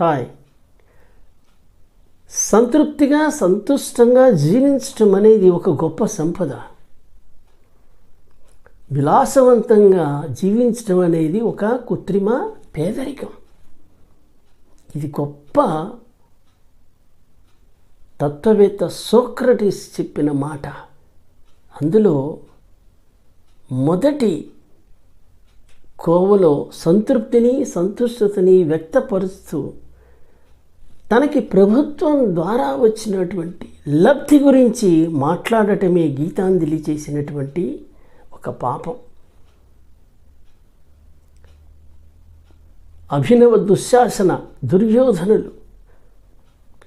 Hi సంతృప్తిగా సంతుష్టంగా జీవించటం అనేది ఒక గొప్ప సంపద. విలాసవంతంగా జీవించడం అనేది ఒక కృత్రిమ పేదరికం. ఇది గొప్ప తత్వవేత్త సోక్రటిస్ చెప్పిన మాట. అందులో మొదటి కోవలో సంతృప్తిని సంతుష్టతని వ్యక్తపరుస్తూ తనకి ప్రభుత్వం ద్వారా వచ్చినటువంటి లబ్ధి గురించి మాట్లాడటమే గీతాంజలి చేసినటువంటి ఒక పాపం. అభినవ దుశ్శాసన దుర్యోధనులు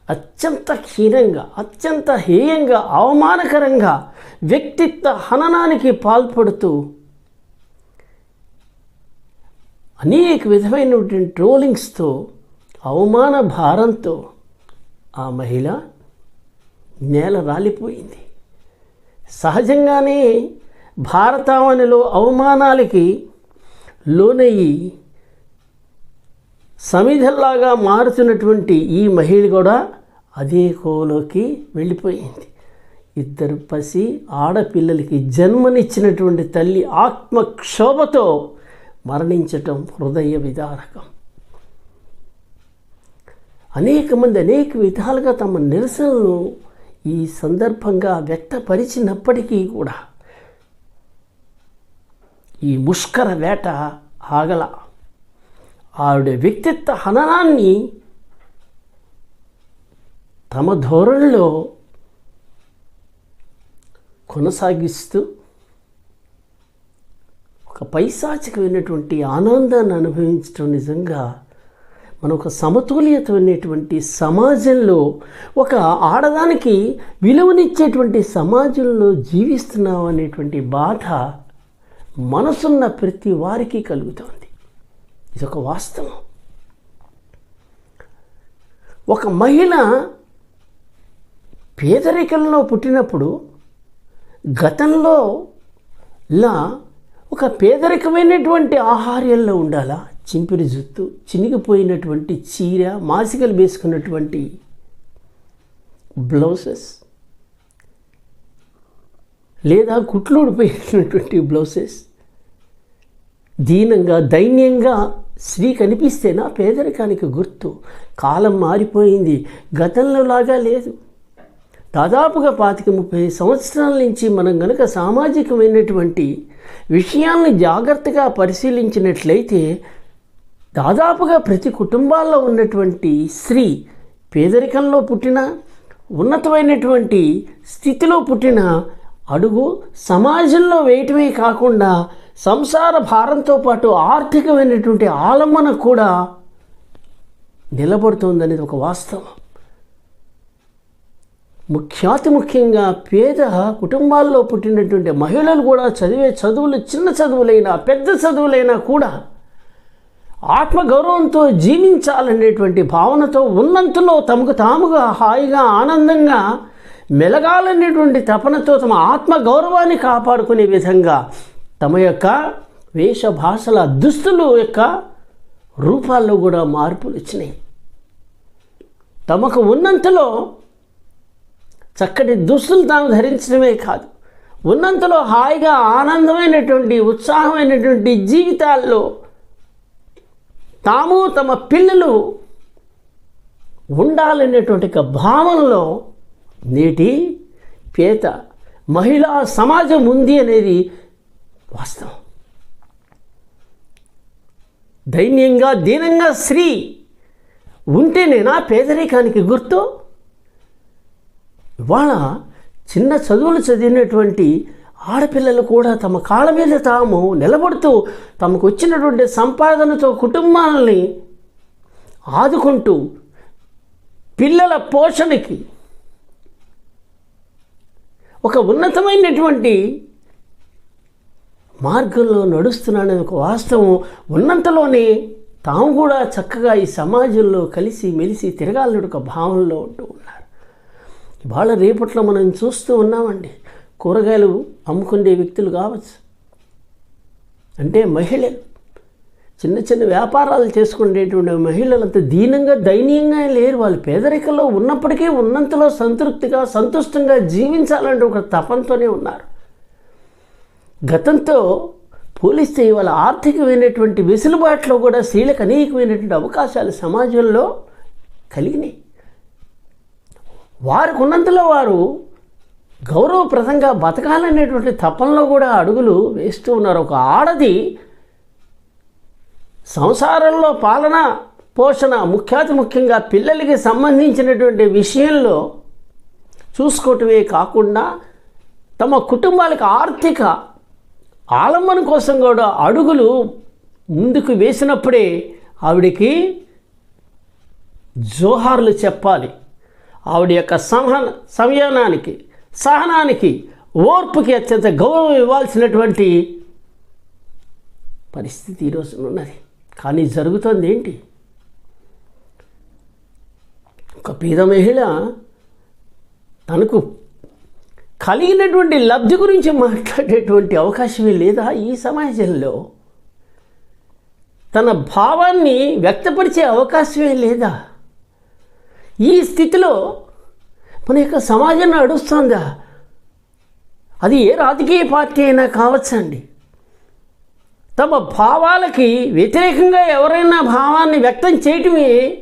అత్యంత హీనంగా అత్యంత హేయంగా అవమానకరంగా వ్యక్తిత్వ హననానికి పాల్పడుతూ అనేక విధమైనటువంటి ట్రోలింగ్స్తో అవమాన భారంతో ఆ మహిళ నేల రాలిపోయింది. సహజంగానే భారతావనిలో అవమానాలకి లోనయ్యి సమిధల్లాగా మారుతున్నటువంటి ఈ మహిళ కూడా అదే కోలోకి వెళ్ళిపోయింది. ఇద్దరు పసి ఆడపిల్లలకి జన్మనిచ్చినటువంటి తల్లి ఆత్మక్షోభతో మరణించటం హృదయ విదారకం. అనేక మంది అనేక విధాలుగా తమ నిరసనలను ఈ సందర్భంగా వ్యక్తపరిచినప్పటికీ కూడా ఈ ముష్కర వేట ఆగల. ఆవిడ వ్యక్తిత్వ హననాన్ని తమ ధోరణిలో కొనసాగిస్తూ ఒక పైశాచికమైనటువంటి ఆనందాన్ని అనుభవించడం నిజంగా మనం ఒక సమతుల్యతమైనటువంటి సమాజంలో ఒక ఆడదానికి విలువనిచ్చేటువంటి సమాజంలో జీవిస్తున్నాం అనేటువంటి బాధ మనసున్న ప్రతి వారికి కలుగుతోంది. ఇది ఒక వాస్తవం. ఒక మహిళ పేదరికంలో పుట్టినప్పుడు గతంలో ఇలా ఒక పేదరికమైనటువంటి ఆహార్యంలో ఉండాలా? చింపిరి జుత్తు చినిగిపోయినటువంటి చీర మాసికలు వేసుకున్నటువంటి బ్లౌజెస్ లేదా కుట్లు ఊడిపోయినటువంటి బ్లౌజెస్ దీనంగా దైన్యంగా స్త్రీ కనిపిస్తే నా పేదరికానికి గుర్తు. కాలం మారిపోయింది గతంలో లాగా లేదు. దాదాపుగా పాతిక ముప్పై సంవత్సరాల నుంచి మనం గనక సామాజికమైనటువంటి విషయాలను జాగ్రత్తగా పరిశీలించినట్లయితే దాదాపుగా ప్రతి కుటుంబాల్లో ఉన్నటువంటి స్త్రీ పేదరికంలో పుట్టిన ఉన్నతమైనటువంటి స్థితిలో పుట్టిన అడుగు సమాజంలో వేయటమే కాకుండా సంసార భారంతో పాటు ఆర్థికమైనటువంటి ఆలంబన కూడా నిలబడుతోందనేది ఒక వాస్తవం. ముఖ్యాతి ముఖ్యంగా పేద కుటుంబాల్లో పుట్టినటువంటి మహిళలు కూడా చదివే చదువులు చిన్న చదువులైనా పెద్ద చదువులైనా కూడా ఆత్మగౌరవంతో జీవించాలనేటువంటి భావనతో ఉన్నంతలో తమకు తాముగా హాయిగా ఆనందంగా మెలగాలనేటువంటి తపనతో తమ ఆత్మగౌరవాన్ని కాపాడుకునే విధంగా తమ యొక్క వేషభాషల దుస్తులు యొక్క రూపాల్లో కూడా మార్పులు వచ్చినాయి. తమకు ఉన్నంతలో చక్కటి దుస్తులు తాము ధరించడమే కాదు ఉన్నంతలో హాయిగా ఆనందమైనటువంటి ఉత్సాహమైనటువంటి జీవితాల్లో తాము తమ పిల్లలు ఉండాలనేటువంటి భావనలో నేటి పేద మహిళా సమాజం ఉంది అనేది వాస్తవం. దైన్యంగా దీనంగా స్త్రీ ఉంటేనేనా పేదరికానికి గుర్తు? ఇవాళ చిన్న చదువులు చదివినటువంటి ఆడపిల్లలు కూడా తమ కాళ్ళ మీద తాము నిలబడుతూ తమకు వచ్చినటువంటి సంపాదనతో కుటుంబాలని ఆదుకుంటూ పిల్లల పోషణకి ఒక ఉన్నతమైనటువంటి మార్గంలో నడుస్తున్నాడని ఒక వాస్తవం ఉన్నంతలోనే తాము కూడా చక్కగా ఈ సమాజంలో కలిసి మెలిసి తిరగాలని ఒక భావనలో ఉంటూ ఉన్నారు. ఇవాళ రేపట్లో మనం చూస్తూ ఉన్నామండి. కూరగాయలు అమ్ముకునే వ్యక్తులు కావచ్చు. అంటే మహిళలు చిన్న చిన్న వ్యాపారాలు చేసుకునేటువంటి మహిళలంత దీనంగా దయనీయంగా లేరు. వాళ్ళు పేదరికంలో ఉన్నప్పటికీ ఉన్నంతలో సంతృప్తిగా సంతుష్టంగా జీవించాలంటే ఒక తపంతోనే ఉన్నారు. గతంతో పోలిస్తే ఇవాళ ఆర్థికమైనటువంటి వెసులుబాటులో కూడా స్త్రీలకు అనేకమైనటువంటి అవకాశాలు సమాజంలో కలిగినాయి. వారికి ఉన్నంతలో వారు గౌరవప్రదంగా బతకాలనేటువంటి తపంలో కూడా అడుగులు వేస్తూ ఉన్నారు. ఒక ఆడది సంసారంలో పాలన పోషణ ముఖ్యాతి ముఖ్యంగా పిల్లలకి సంబంధించినటువంటి విషయంలో చూసుకోవటమే కాకుండా తమ కుటుంబాలకు ఆర్థిక ఆలంబన కోసం కూడా అడుగులు ముందుకు వేసినప్పుడే ఆవిడికి జోహార్లు చెప్పాలి. ఆవిడ యొక్క సంహన సంయానానికి సహనానికి ఓర్పుకి అత్యంత గౌరవం ఇవ్వాల్సినటువంటి పరిస్థితి ఈరోజు ఉన్నది. కానీ జరుగుతుంది ఏంటి? ఒక పేద మహిళ తనకు కలిగినటువంటి లబ్ధి గురించి మాట్లాడేటువంటి అవకాశమే లేదా ఈ సమాజంలో? తన భావాన్ని వ్యక్తపరిచే అవకాశమే లేదా? ఈ స్థితిలో మన యొక్క సమాజం నడుస్తుందా? అది ఏ రాజకీయ పార్టీ అయినా కావచ్చండి. తమ భావాలకి వ్యతిరేకంగా ఎవరైనా భావాన్ని వ్యక్తం చేయటమే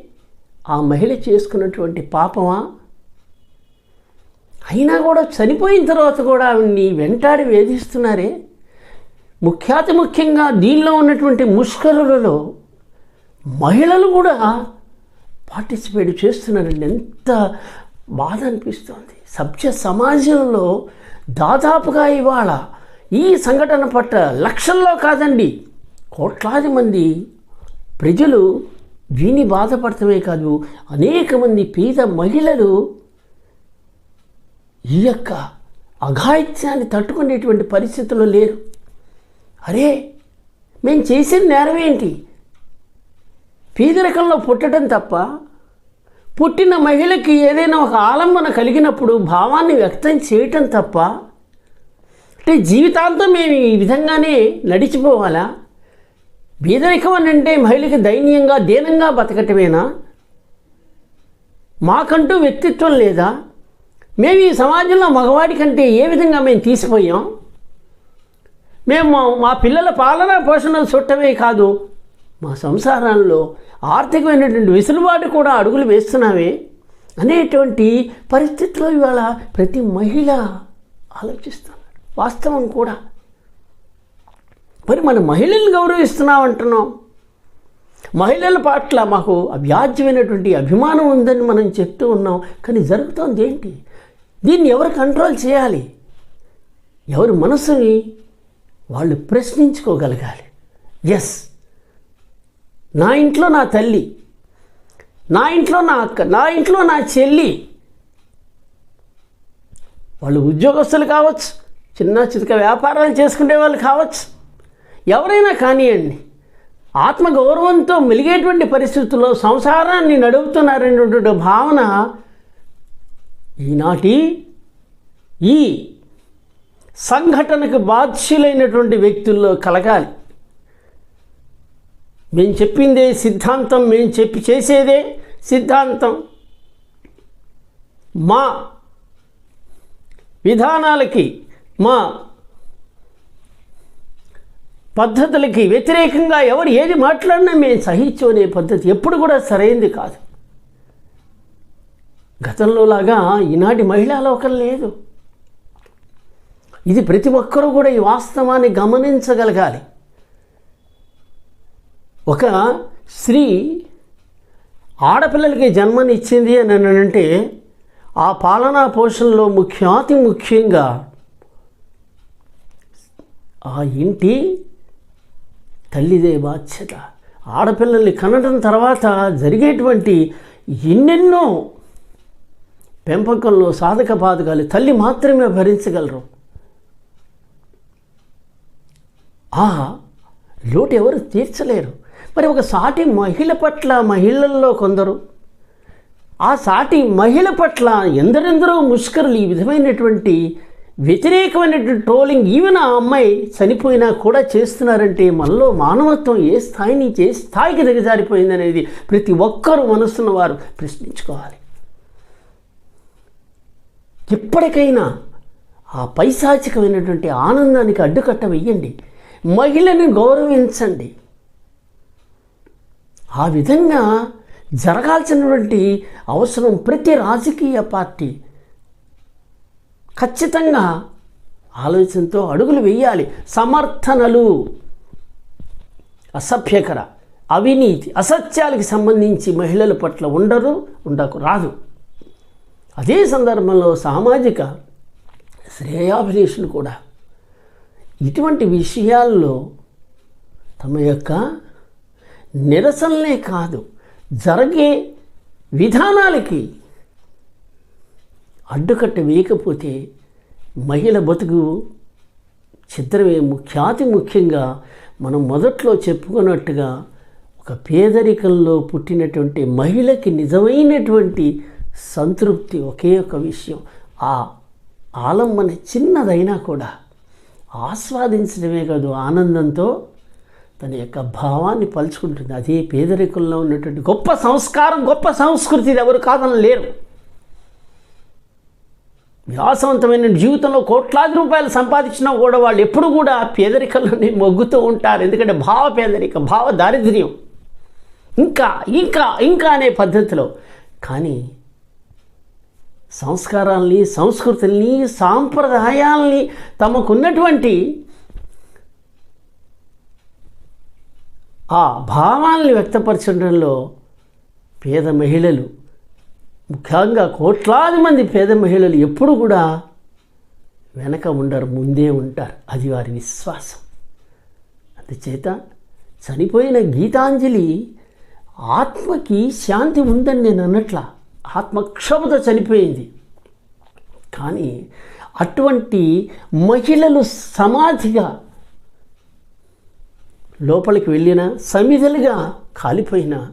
ఆ మహిళ చేసుకున్నటువంటి పాపమా? అయినా కూడా చనిపోయిన తర్వాత కూడా ఆవిడ్ని వెంటాడి వేధిస్తున్నారే? ముఖ్యాతి ముఖ్యంగా దీనిలో ఉన్నటువంటి ముష్కరులలో మహిళలు కూడా పార్టిసిపేట్ చేస్తున్నారండి. ఎంత బాధ అనిపిస్తోంది. సభ్య సమాజంలో దాదాపుగా ఇవాళ ఈ సంఘటన పట్ల లక్షల్లో కాదండి కోట్లాది మంది ప్రజలు విని బాధపడటమే కాదు అనేక మంది పేద మహిళలు ఈ యొక్క అఘాయిత్యాన్ని తట్టుకునేటువంటి పరిస్థితుల్లో లేరు. అరే మేము చేసిన నేరం ఏంటి పేదరికంలో పుట్టడం తప్ప పుట్టిన మహిళకి ఏదైనా ఒక ఆలంబన కలిగినప్పుడు భావాన్ని వ్యక్తం చేయటం తప్ప అంటే జీవితాంతం మేము ఈ విధంగానే నడిచిపోవాలా? బీదరికం అని అంటే మహిళకి దైన్యంగా దీనంగా బతకటమేనా? మాకంటూ వ్యక్తిత్వం లేదా? మేము ఈ సమాజంలో మగవాడి కంటే ఏ విధంగా మేము తీసిపోయాం? మేము మా- పిల్లల పాలన పోషణలు చుట్టమే కాదు మా సంసారాల్లో ఆర్థికమైనటువంటి వెసులుబాటు కూడా అడుగులు వేస్తున్నామే అనేటువంటి పరిస్థితిలో ఇవాళ ప్రతి మహిళ ఆలోచిస్తున్నారు. వాస్తవం కూడా. మరి మన మహిళల్ని గౌరవిస్తున్నాం అంటున్నాం. మహిళల పట్ల మాకు అవ్యాజ్యమైనటువంటి అభిమానం ఉందని మనం చెప్తూ ఉన్నాం. కానీ జరుగుతోంది ఏంటి? దీన్ని ఎవరు కంట్రోల్ చేయాలి? ఎవరి మనసుని వాళ్ళు ప్రశ్నించుకోగలగాలి. ఎస్ నా ఇంట్లో నా తల్లి నా ఇంట్లో నా అక్క నా ఇంట్లో నా చెల్లి. వాళ్ళు ఉద్యోగస్తులు కావచ్చు చిన్న చితక వ్యాపారాలు చేసుకునే వాళ్ళు కావచ్చు. ఎవరైనా కానివ్వండి ఆత్మగౌరవంతో మెలిగేటువంటి పరిస్థితుల్లో సంసారాన్ని నడుపుతున్నారనేటువంటి భావన ఈనాటి ఈ సంఘటనకు బాధ్యులైనటువంటి వ్యక్తుల్లో కలగాలి. మేము చెప్పిందే సిద్ధాంతం మేము చెప్పి చేసేదే సిద్ధాంతం. మా విధానాలకి మా పద్ధతులకి వ్యతిరేకంగా ఎవరు ఏది మాట్లాడినా మేము సహించుకునే పద్ధతి ఎప్పుడు కూడా సరైంది కాదు. గతంలో లాగా ఈనాటి మహిళా లోకం లేదు. ఇది ప్రతి ఒక్కరూ కూడా ఈ వాస్తవాన్ని గమనించగలగాలి. ఒక స్త్రీ ఆడపిల్లలకి జన్మనిచ్చింది అని అంటే ఆ పాలనా పోషణలో ముఖ్య అతి ముఖ్యంగా ఆ ఇంటి తల్లిదే బాధ్యత. ఆడపిల్లల్ని కనడం తర్వాత జరిగేటువంటి ఎన్నెన్నో పెంపకంలో సాధక బాధకాలు తల్లి మాత్రమే భరించగలరు. ఆ లోటు ఎవరు తీర్చలేరు. మరి ఒక సాటి మహిళ పట్ల మహిళల్లో కొందరు ఆ సాటి మహిళ పట్ల ఎందరెందరో ముష్కరులు ఈ విధమైనటువంటి వ్యతిరేకమైనటువంటి ట్రోలింగ్ ఈవెన్ ఆ అమ్మాయి చనిపోయినా కూడా చేస్తున్నారంటే మనలో మానవత్వం ఏ స్థాయి నుంచి ఏ స్థాయికి దిగజారిపోయిందనేది ప్రతి ఒక్కరూ మనసున్న వారు ప్రశ్నించుకోవాలి. ఎప్పటికైనా ఆ పైశాచికమైనటువంటి ఆనందానికి అడ్డుకట్ట వెయ్యండి. మహిళని గౌరవించండి. ఆ విధంగా జరగాల్సినటువంటి అవసరం ప్రతి రాజకీయ పార్టీ. ఖచ్చితంగా ఆలోచనతో అడుగులు వేయాలి. సమర్థనలు. అసభ్యకర. అవినీతి. అసత్యాలకు సంబంధించి మహిళల పట్ల ఉండరు ఉండకు రాదు. అదే సందర్భంలో సామాజిక శ్రేయాభిలేషులు కూడా ఇటువంటి విషయాల్లో తమ యొక్క నిరసనలే కాదు. జరిగే విధానాలకి అడ్డుకట్ట వేయకపోతే మహిళ బతుకు చిత్రమే ముఖ్యాతి ముఖ్యంగా మనం మొదట్లో చెప్పుకున్నట్టుగా ఒక పేదరికంలో పుట్టినటువంటి మహిళకి నిజమైనటువంటి సంతృప్తి ఒకే ఒక విషయం. ఆ ఆలంబన చిన్నదైనా కూడా ఆస్వాదించడమే కాదు ఆనందంతో తన యొక్క భావాన్ని పలుచుకుంటుంది. అదే పేదరికంలో ఉన్నటువంటి గొప్ప సంస్కారం గొప్ప సంస్కృతి ఇది ఎవరు కాదని లేరు. విలాసవంతమైన జీవితంలో కోట్లాది రూపాయలు సంపాదించినా కూడా వాళ్ళు ఎప్పుడు కూడా పేదరికంలోనే మొగ్గుతూ ఉంటారు. ఎందుకంటే భావ పేదరికం భావ దారిద్ర్యం. ఇంకా ఇంకా ఇంకా అనే పద్ధతిలో. కానీ సంస్కారాల్ని సంస్కృతుల్ని సాంప్రదాయాల్ని తమకున్నటువంటి ఆ భావాల్ని వ్యక్తపరచడంలో పేద మహిళలు ముఖ్యంగా కోట్లాది మంది పేద మహిళలు ఎప్పుడు కూడా వెనక ఉండరు ముందే ఉంటారు. అది వారి విశ్వాసం. అందుచేత చనిపోయిన గీతాంజలి ఆత్మకి శాంతి ఉందని నేను అన్నట్ల ఆత్మక్షోభతో చనిపోయింది. కానీ అటువంటి మహిళలు సమాధిగా లోపలికి వెళ్ళిన సమిధలుగా కాలిపోయిన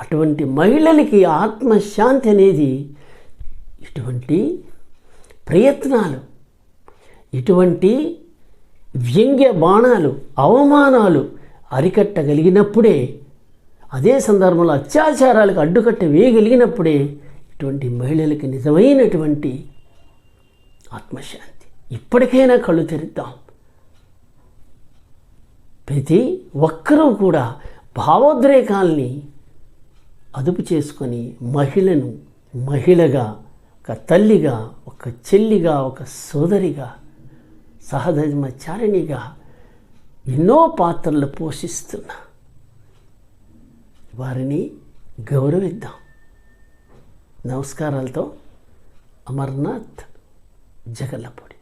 అటువంటి మహిళలకి ఆత్మశాంతి అనేది ఇటువంటి ప్రయత్నాలు ఇటువంటి వ్యంగ్య బాణాలు అవమానాలు అరికట్టగలిగినప్పుడే అదే సందర్భంలో అత్యాచారాలకు అడ్డుకట్ట వేయగలిగినప్పుడే ఇటువంటి మహిళలకి నిజమైనటువంటి ఆత్మశాంతి. ఇప్పటికైనా కళ్ళు తెరుద్దాం. ప్రతి ఒక్కరూ కూడా భావోద్రేకాల్ని అదుపు చేసుకొని మహిళను మహిళగా ఒక తల్లిగా ఒక చెల్లిగా ఒక సోదరిగా సహధర్మచారిణిగా ఎన్నో పాత్రలు పోషిస్తున్న వారిని గౌరవిద్దాం. నమస్కారాలతో అమర్నాథ్ జగల్లపూడి.